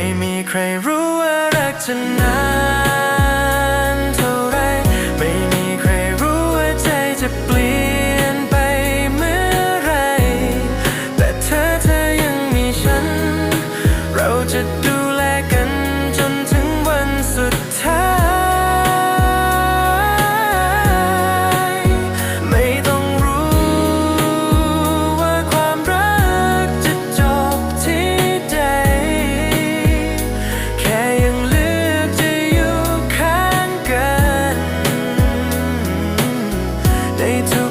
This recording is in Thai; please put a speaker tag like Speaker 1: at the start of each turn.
Speaker 1: ไม่มีใครรู้ว่ารักจะนานเท่าไร ไม่มีใครรู้ว่าใจจะเปลี่ยนไปเมื่อไร แต่เธอเธอยังมีฉัน เราจะ day took